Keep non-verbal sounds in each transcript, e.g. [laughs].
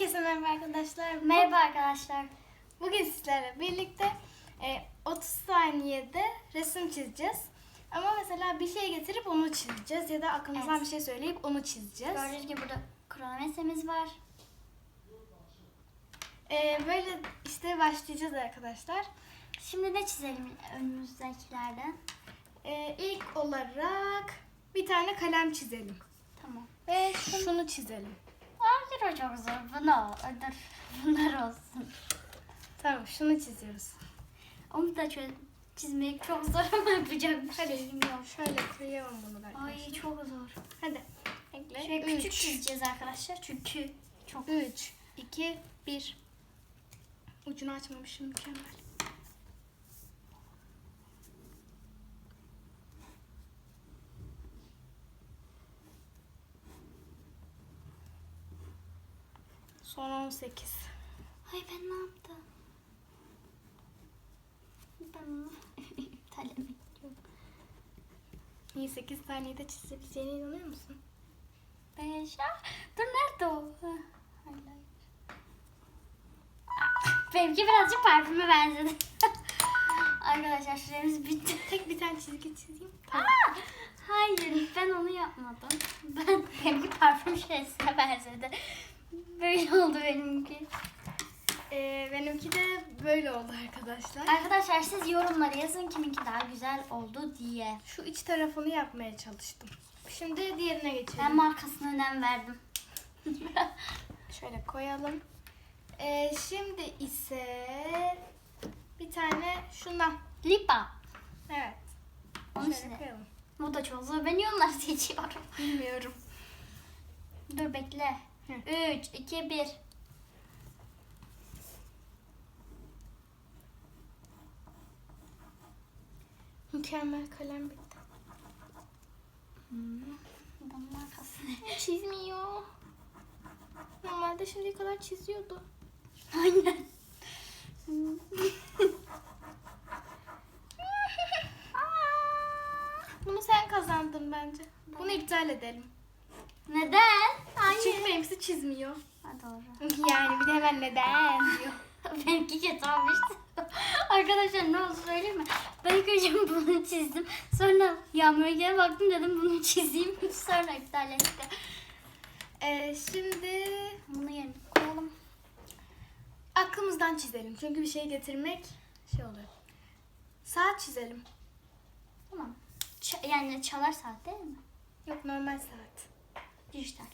Herkese merhaba arkadaşlar. Merhaba arkadaşlar. Bugün sizlerle birlikte e, 30 saniyede resim çizeceğiz. Ama mesela bir şey getirip onu çizeceğiz ya da aklımızdan Evet. bir şey söyleyip onu çizeceğiz. Gördüğünüz gibi burada kronometremiz var. E, böyle işte başlayacağız arkadaşlar. Şimdi ne çizelim önümüzdekilerden? E, ilk olarak bir tane kalem çizelim. Tamam. Ve şunu çizelim. O çok zor. Bunu dur. [laughs] Bunlar olsun. Tamam şunu çiziyoruz. Onu da çöz çizmek çok zor ama [laughs] yapacak bir Hadi şeyim yok. şöyle koyalım bunu ben. Ay çok zor. Hadi. Ekle. Şöyle küçük Üç. çizeceğiz arkadaşlar çünkü çok 3, 2, 1. Ucunu açmamışım mükemmel. Son 18. Ay ben ne yaptım? Ben [laughs] iptal etmek istiyorum. İyi 8 saniyede çizebileceğine inanıyor musun? Beş. Ah, Dur nerede o? Ah, Benimki birazcık parfüme benzedi. [laughs] Arkadaşlar süremiz bitti. Tek bir tane çizgi çizeyim. Aa, hayır ben onu yapmadım. Ben benimki parfüm şişesine benzedi. Böyle [laughs] oldu benimki. Ee, benimki de böyle oldu arkadaşlar. Arkadaşlar siz yorumlara yazın kiminki daha güzel oldu diye. Şu iç tarafını yapmaya çalıştım. Şimdi diğerine geçelim. Ben markasına önem verdim. [laughs] Şöyle koyalım. Ee, şimdi ise bir tane şundan. Lipa. Evet. Onu Şöyle size. koyalım. Bu da çok zor. Ben niye onları seçiyorum? Bilmiyorum. Dur bekle. Hı. 3, 2, 1. Mükemmel kalem bitti. Bunun markası ne? Çizmiyor. Normalde şimdiye kadar çiziyordu. Aynen. [laughs] Bunu sen kazandın bence. Bunu iptal edelim. Neden? Çünkü benimkisi çizmiyor. Ha, doğru. Yani bir de hemen neden [laughs] diyor. Benimki kötü olmuştu. Arkadaşlar ne oldu söyleyeyim mi? Ben ilk önce [laughs] bunu çizdim. Sonra Yağmur'a geri baktım dedim bunu çizeyim. [laughs] Sonra iptal etti. Ee, şimdi Bunu yerine koyalım. aklımızdan çizelim. Çünkü bir şey getirmek şey oluyor. Saat çizelim. Tamam. Ç- yani çalar saat değil mi? Yok normal saat. Dijital.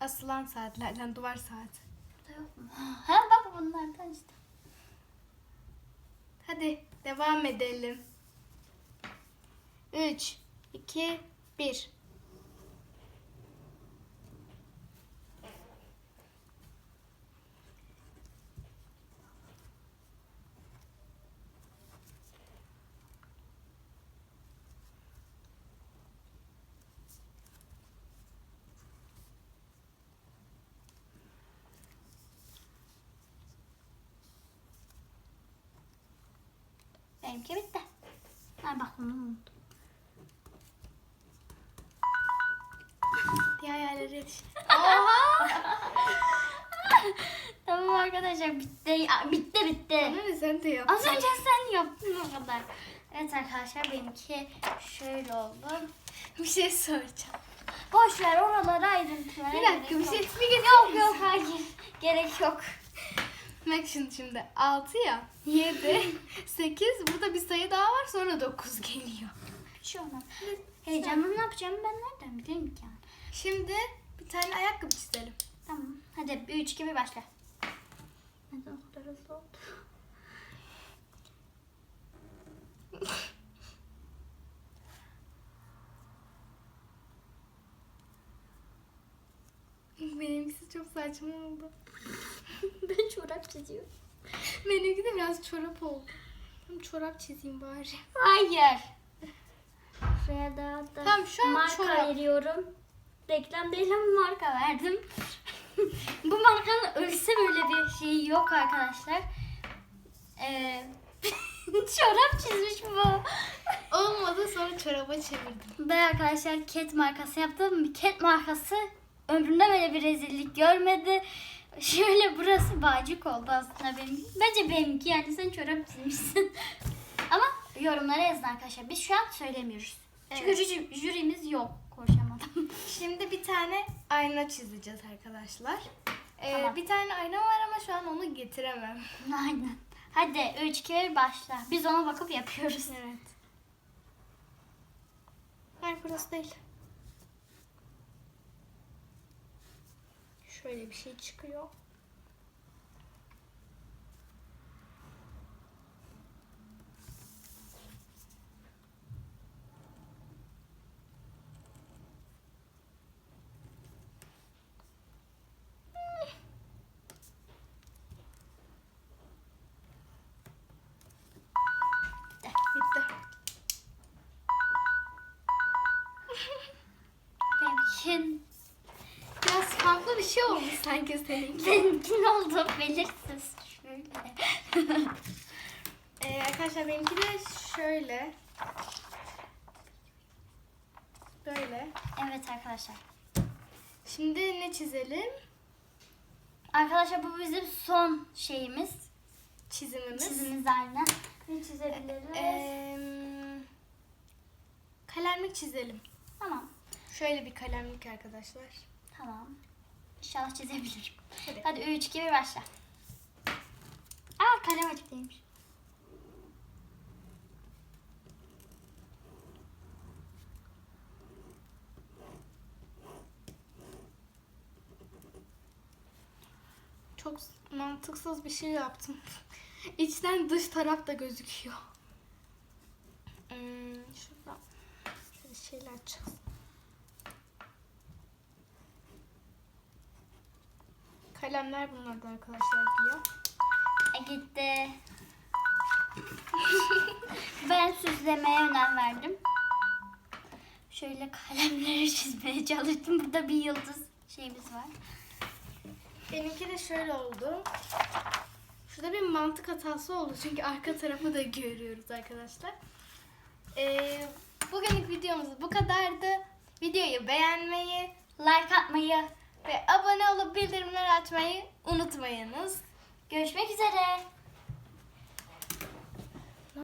Asılan saatlerden duvar saati. Burada yok mu? Ha bak bunlardan işte. Hadi devam edelim. 3, 2, 1. Benimki bitti. Ha bak bunu unuttum. Diğer yerlere yetiş. [laughs] Tamam arkadaşlar bitti. Ya, bitti bitti. Ne sen de yap. Az önce sen yaptın o kadar. Evet arkadaşlar benimki şöyle oldu. Bir şey soracağım. Boş ver oraları ayrıntılara Bir dakika bir şey bir Yok yok hayır. Gerek yok. Bak şimdi şimdi 6 ya 7 8 [laughs] burada bir sayı daha var sonra 9 geliyor. Şu an. Heyecanlı ne yapacağımı ben nereden bileyim ki yani. Şimdi bir tane ayakkabı çizelim. Tamam. Hadi 3 2 1 başla. Neden o kadar hızlı oldu? [laughs] Benimkisi çok saçma oldu. [laughs] ben çorap çiziyorum. Benimki de biraz çorap oldu. Tam çorap çizeyim bari. Hayır. Şuraya da, da Tamam, şu an marka çorap. veriyorum. Reklam değil ama marka verdim. [laughs] Bu markanın ölse böyle bir şey yok arkadaşlar. Ee, [laughs] çorap çizmiş bu. Olmadı sonra çoraba çevirdim. Ben arkadaşlar Cat markası yaptım. Cat markası ömrümde böyle bir rezillik görmedi. [laughs] Şöyle burası bağcık oldu aslında benim. Bence benimki yani sen çorap çizmişsin. [laughs] Ama yorumlara yazın arkadaşlar. Biz şu an söylemiyoruz. Çünkü Evet. jüri- jürimiz yok. Konuşamadım. [laughs] Şimdi bir tane ayna çizeceğiz arkadaşlar. Ee, Tamam. Bir tane ayna var ama şu an onu getiremem. Aynen. Hadi 3 2 1 başla. Biz ona bakıp yapıyoruz. Evet. Hayır burası değil. Şöyle bir şey çıkıyor. Bitti. [laughs] Farklı bir şey olmuş sanki seninki. benimkin oldu belirsiz. Şöyle. [laughs] Ee, arkadaşlar benimki de şöyle. Böyle. evet arkadaşlar. Şimdi ne çizelim? Arkadaşlar bu bizim son şeyimiz. Çizimimiz. Çizimiz aynen. Ne çizebiliriz? Ee, kalemlik çizelim. Tamam. Şöyle bir kalemlik arkadaşlar. Tamam. İnşallah çizebilirim. Hadi. Hadi 3 2 1 başla. Aa kalem açık değilmiş. Çok mantıksız bir şey yaptım. [laughs] İçten dış taraf da gözüküyor. Hmm, şurada şöyle şeyler çıksın. Kalemler bunlardan arkadaşlar diyor. E gitti. [laughs] ben süslemeye önem verdim. Şöyle kalemleri [laughs] çizmeye çalıştım. Burada bir yıldız şeyimiz var. Benimki de şöyle oldu. Şurada bir mantık hatası oldu çünkü arka tarafı da görüyoruz arkadaşlar. Ee, bugünlük videomuz bu kadardı. Videoyu beğenmeyi Like atmayı. Ve abone olup bildirimleri açmayı unutmayınız. Görüşmek üzere.